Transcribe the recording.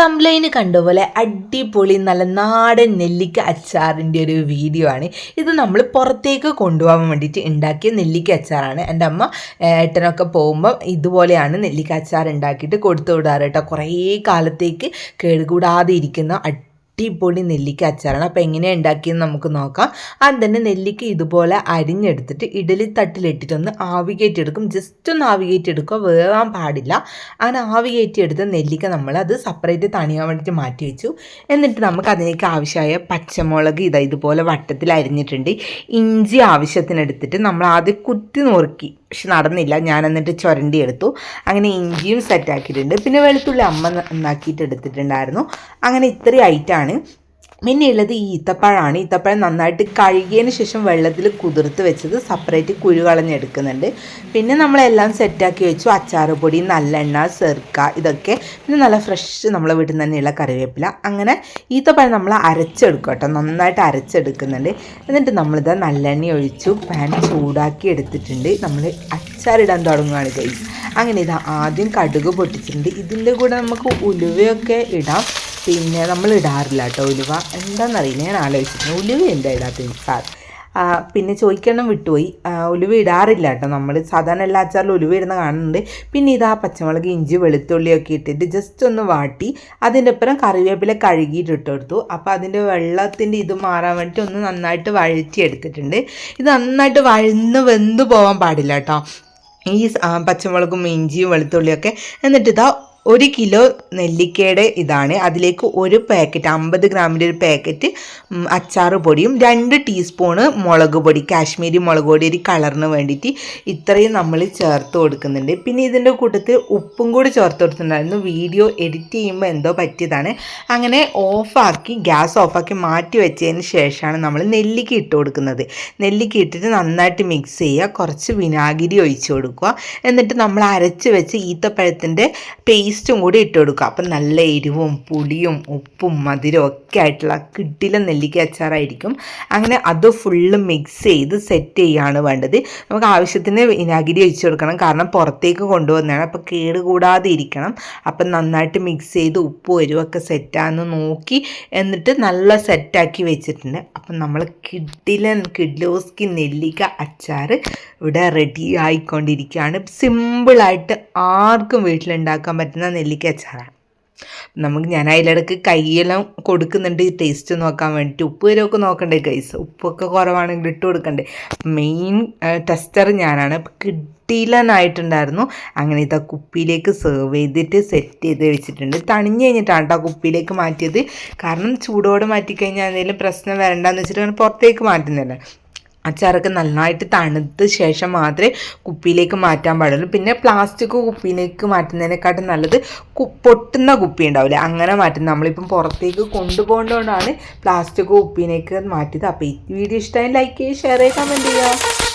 തംബ്ലൈന് കണ്ട പോലെ അടിപൊളി നല്ല നാടൻ നെല്ലിക്ക അച്ചാറിന്റെ ഒരു വീഡിയോ ആണ്. ഇത് നമ്മൾ പുറത്തേക്ക് കൊണ്ടുപോകാൻ വേണ്ടിയിട്ട് ഉണ്ടാക്കിയ നെല്ലിക്ക അച്ചാറാണ്. എന്റെ അമ്മ ഏട്ടനൊക്കെ പോകുമ്പോൾ ഇതുപോലെയാണ് നെല്ലിക്ക അച്ചാർ ഉണ്ടാക്കിയിട്ട് കൊടുത്തു വിടാറ് കേട്ടോ. കുറേ കാലത്തേക്ക് കേടുകൂടാതെ ഇരിക്കുന്ന അടിപൊളി നെല്ലിക്ക അച്ചാറാണ്. അപ്പോൾ എങ്ങനെയാണ് ഉണ്ടാക്കിയെന്ന് നമുക്ക് നോക്കാം. ആദ്യം തന്നെ നെല്ലിക്ക ഇതുപോലെ അരിഞ്ഞെടുത്തിട്ട് ഇഡലി തട്ടിലിട്ടിട്ടൊന്ന് ആവി എടുക്കും ജസ്റ്റ് ഒന്ന് ആവി എടുക്കുക വേവാൻ പാടില്ല. അങ്ങനെ ആവി എടുത്ത നെല്ലിക്ക നമ്മൾ അത് സെപ്പറേറ്റ് തണിയാൻ വേണ്ടിയിട്ട് മാറ്റി വെച്ചു. എന്നിട്ട് നമുക്ക് അതിലേക്ക് ആവശ്യമായ പച്ചമുളക് ഇതാ ഇതുപോലെ വട്ടത്തിൽ അരിഞ്ഞിട്ടുണ്ട്. ഇഞ്ചി ആവശ്യത്തിനെടുത്തിട്ട് നമ്മൾ ആദ്യം കുത്തി നുറുക്കി പക്ഷെ നടന്നില്ല. ഞാൻ എന്നിട്ട് ചുരണ്ടി എടുത്തു. അങ്ങനെ ഇഞ്ചിയും സെറ്റാക്കിയിട്ടുണ്ട് പിന്നെ വെളുത്തുള്ളി അമ്മ നന്നാക്കിയിട്ട് എടുത്തിട്ടുണ്ടായിരുന്നു. അങ്ങനെ ഇത്രയും ഐറ്റാണ് പിന്നെ ഉള്ളത് ഈ ഈത്തപ്പഴമാണ് ഈത്തപ്പഴം നന്നായിട്ട് കഴുകിയതിന് ശേഷം വെള്ളത്തിൽ കുതിർത്ത് വെച്ചത് സെപ്പറേറ്റ് കുരു കളഞ്ഞെടുക്കുന്നുണ്ട്. പിന്നെ നമ്മളെല്ലാം സെറ്റാക്കി വെച്ചു. അച്ചാറ് പൊടി നല്ലെണ്ണ സെർക്ക ഇതൊക്കെ. പിന്നെ നല്ല ഫ്രഷ് നമ്മളെ വീട്ടിൽ നിന്ന് തന്നെയുള്ള കറിവേപ്പില. അങ്ങനെ ഈത്തപ്പഴം നമ്മൾ അരച്ചെടുക്കും കേട്ടോ. നന്നായിട്ട് അരച്ചെടുക്കുന്നുണ്ട്. എന്നിട്ട് നമ്മളിത് നല്ലെണ്ണ ഒഴിച്ചു പാൻ ചൂടാക്കി എടുത്തിട്ടുണ്ട്. നമ്മൾ അച്ചാറിടാൻ തുടങ്ങുകയാണ് കൈ അങ്ങനെ ഇത് ആദ്യം കടുക് പൊട്ടിച്ചിട്ടുണ്ട്. ഇതിന്റെ കൂടെ നമുക്ക് ഉലുവയൊക്കെ ഇടാം. പിന്നെ നമ്മൾ ഇടാറില്ല കേട്ടോ ഉലുവ. എന്താണെന്നറിയില്ല ഞാൻ ആലോചിച്ചിരുന്നു. ഉലുവ എന്താ ഇടാത്ത സാർ. പിന്നെ ചോദിക്കണം വിട്ടുപോയി. ഉലുവ ഇടാറില്ല കേട്ടോ നമ്മൾ. സാധാരണ എല്ലാ അച്ചാറിലും ഉലുവ ഇടുന്ന കാണുന്നുണ്ട്. പിന്നെ ഇതാ പച്ചമുളക് ഇഞ്ചി വെളുത്തുള്ളിയൊക്കെ ഇട്ടിട്ട് ജസ്റ്റ് ഒന്ന് വാട്ടി. അതിന്റെ ഒപ്പം കറിവേപ്പില കഴുകിയിട്ട് ഇട്ട് കൊടുത്തു. അപ്പോൾ അതിന്റെ വെള്ളത്തിന്റെ ഇത് മാറാൻ വേണ്ടി ഒന്ന് നന്നായിട്ട് വഴറ്റി എടുത്തിട്ടുണ്ട്. ഇത് നന്നായിട്ട് വഴന്ന് വെന്ത് പോകാൻ പാടില്ല കേട്ടോ. ഈ പച്ചമുളകും ഇഞ്ചിയും വെളുത്തുള്ളിയൊക്കെ. എന്നിട്ട് ഇതാ ഒരു കിലോ നെല്ലിക്കയുടെ ഇതാണ്. അതിലേക്ക് ഒരു പാക്കറ്റ് അമ്പത് ഗ്രാമിന്റെ ഒരു പാക്കറ്റ് അച്ചാർ പൊടിയും രണ്ട് ടീസ്പൂണ് മുളക് പൊടി കാശ്മീരി മുളക് പൊടി ഒരു കളറിന് വേണ്ടിയിട്ട് ഇത്രയും നമ്മൾ ചേർത്ത് കൊടുക്കുന്നുണ്ട്. പിന്നെ ഇതിന്റെ കൂട്ടത്തിൽ ഉപ്പും കൂടി ചേർത്ത് കൊടുത്തിട്ടുണ്ടായിരുന്നു. വീഡിയോ എഡിറ്റ് ചെയ്യുമ്പോൾ എന്തോ പറ്റിയതാണ്. അങ്ങനെ ഓഫാക്കി ഗ്യാസ് ഓഫാക്കി മാറ്റി വെച്ചതിന് ശേഷമാണ് നമ്മൾ നെല്ലിക്ക ഇട്ട് കൊടുക്കുന്നത്. നെല്ലിക്ക ഇട്ടിട്ട് നന്നായിട്ട് മിക്സ് ചെയ്യുക. കുറച്ച് വിനാഗിരി ഒഴിച്ച് കൊടുക്കുക. എന്നിട്ട് നമ്മൾ അരച്ച് വെച്ച് ഈത്തപ്പഴത്തിന്റെ പേസ്റ്റും കൂടി ഇട്ട് കൊടുക്കുക. അപ്പം നല്ല എരിവും പുളിയും ഉപ്പും മധുരവും ഒക്കെ ആയിട്ടുള്ള കിട്ടില നെല്ലിക്ക അച്ചാറായിരിക്കും. അങ്ങനെ അത് ഫുള്ള് മിക്സ് ചെയ്ത് സെറ്റ് ചെയ്യുകയാണ് വേണ്ടത്. നമുക്ക് ആവശ്യത്തിന് വിനാഗിരി ഒഴിച്ച് കൊടുക്കണം. കാരണം പുറത്തേക്ക് കൊണ്ടുവന്നതാണ്. കേട് കൂടാതെ ഇരിക്കണം. അപ്പം നന്നായിട്ട് മിക്സ് ചെയ്ത് ഉപ്പും എരിവൊക്കെ സെറ്റാന്ന് നോക്കി എന്നിട്ട് നല്ല സെറ്റാക്കി വെച്ചിട്ടുണ്ട്. അപ്പം നമ്മൾ കിഡിലൻ കിഡ്ലോസ്കി നെല്ലിക്ക അച്ചാർ ഇവിടെ റെഡി ആയിക്കൊണ്ടിരിക്കുകയാണ്. സിമ്പിളായിട്ട് ആർക്കും വീട്ടിലുണ്ടാക്കാൻ പറ്റുന്ന നെല്ലിക്ക അച്ചാറാണ് നമുക്ക് ഞാൻ അതിലിടക്ക് കൈയെല്ലാം കൊടുക്കുന്നുണ്ട് ടേസ്റ്റ് നോക്കാൻ വേണ്ടിയിട്ട് ഉപ്പ് വരെയൊക്കെ നോക്കണ്ടേ കൈസ് ഉപ്പൊക്കെ കുറവാണെങ്കിൽ ഇട്ട് കൊടുക്കണ്ടേ? മെയിൻ ടെസ്റ്റർ ഞാനാണ്. കിട്ടിയില്ലെന്നായിട്ടുണ്ടായിരുന്നു അങ്ങനെ ഇതാ കുപ്പിയിലേക്ക് സെർവ് ചെയ്തിട്ട് സെറ്റ് ചെയ്ത് വെച്ചിട്ടുണ്ട്. തണിഞ്ഞ് കഴിഞ്ഞിട്ടാണ് കേട്ടോ കുപ്പിയിലേക്ക് മാറ്റിയത്. കാരണം ചൂടോടെ മാറ്റിക്കഴിഞ്ഞാൽ എന്തെങ്കിലും പ്രശ്നം വരണ്ടെന്ന് വെച്ചിട്ട് പുറത്തേക്ക് മാറ്റുന്നില്ല അച്ചാറൊക്കെ നന്നായിട്ട് തണുത്ത ശേഷം മാത്രമേ കുപ്പിയിലേക്ക് മാറ്റാൻ പാടുള്ളൂ. പിന്നെ പ്ലാസ്റ്റിക് കുപ്പിയിലേക്ക് മാറ്റുന്നതിനെക്കാട്ടും നല്ലത് പൊട്ടുന്ന കുപ്പി ഉണ്ടാവില്ലേ? അങ്ങനെ മാറ്റും. നമ്മളിപ്പം പുറത്തേക്ക് കൊണ്ടുപോകേണ്ടതുകൊണ്ടാണ് പ്ലാസ്റ്റിക് കുപ്പിയിലേക്ക് മാറ്റിയത്. അപ്പോൾ ഈ വീഡിയോ ഇഷ്ടമായി ലൈക്ക് ചെയ്യുക ഷെയർ ചെയ്യുക കമന്റ് ചെയ്യുക.